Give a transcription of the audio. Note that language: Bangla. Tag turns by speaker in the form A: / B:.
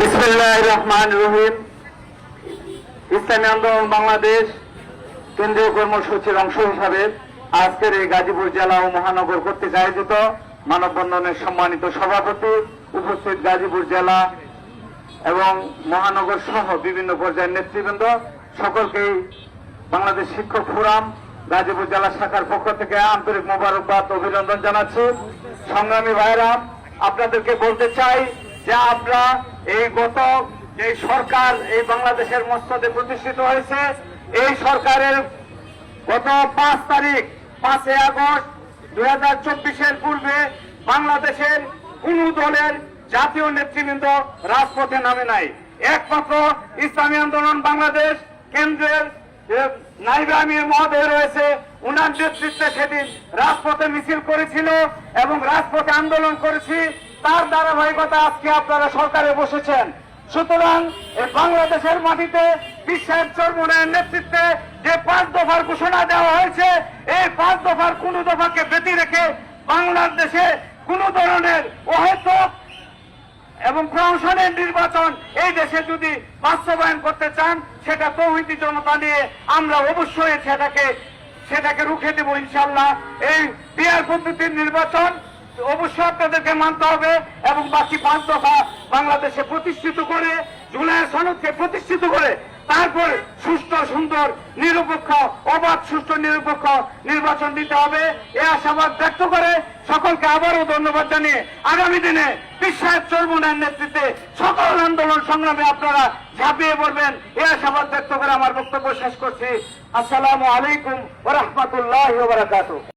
A: বিসমুল্লাহ ইসলামী আন্দোলন বাংলাদেশ কেন্দ্রীয় কর্মসূচির অংশ হিসাবে আজকের এই গাজীপুর জেলা ও মহানগর কর্তৃক আয়োজিত মানববন্ধনের সম্মানিত সভাপতি উপস্থিত গাজীপুর জেলা এবং মহানগর সহ বিভিন্ন পর্যায়ের নেতৃবৃন্দ, সকলকেই বাংলাদেশ শিক্ষক ফোরাম গাজীপুর জেলা শাখার পক্ষ থেকে আন্তরিক মোবারকবাদ অভিনন্দন জানাচ্ছি। সংগ্রামী ভাইরা আপনাদেরকে বলতে চাই যে আমরা এই গত যে সরকার এই বাংলাদেশের মস্তদে প্রতিষ্ঠিত হয়েছে, এই সরকারের গত পাঁচ তারিখ, পাঁচই আগস্ট দুই হাজার চব্বিশের পূর্বে বাংলাদেশের কোন দলের জাতীয় নেতৃবৃন্দ রাজপথে নামে নাই। একমাত্র ইসলামী আন্দোলন বাংলাদেশ কেন্দ্রের রয়েছে, উনার নেতৃত্বে সেদিন রাজপথে মিছিল করেছিল এবং রাজপথে আন্দোলন করেছি। তার ধারাবাহিকতা আজকে আপনারা সরকারে বসেছেন। সুতরাং বাংলাদেশের মাটিতে বিশ্বের চর্মনের নেতৃত্বে যে পাঁচ দফার ঘোষণা দেওয়া হয়েছে, এই পাঁচ দফার কোন দফাকে ব্যতি রেখে বাংলাদেশে কোন ধরনের অহেতুক এবং প্রশাসনের নির্বাচন এই দেশে যদি বাস্তবায়ন করতে চান, সেটা তৌহিদি জনতা নিয়ে আমরা অবশ্যই সেটাকে সেটাকে রুখে দেব ইনশাল্লাহ। এই বিয়ার পদ্ধতির নির্বাচন অবশ্যই আপনাদেরকে মানতে হবে এবং বাকি পাঁচ দফা বাংলাদেশে প্রতিষ্ঠিত করে, জুলাই সনদকে প্রতিষ্ঠিত করে, তারপর সুষ্ঠু, সুন্দর, নিরপেক্ষ, অবাধ, সুষ্ঠু, নিরপেক্ষ নির্বাচন দিতে হবে। এ আশাবাদ ব্যক্ত করে সকলকে আবারও ধন্যবাদ জানিয়ে আগামী দিনে বিশ্বায়ক চর্মনের নেতৃত্বে সকল আন্দোলন সংগ্রামে আপনারা ঝাঁপিয়ে পড়বেন। এ আশাবাদ ব্যক্ত করে আমার বক্তব্য শেষ করছি। আসসালামু আলাইকুম ওরহমতুল্লাহ বারাকাতুহ।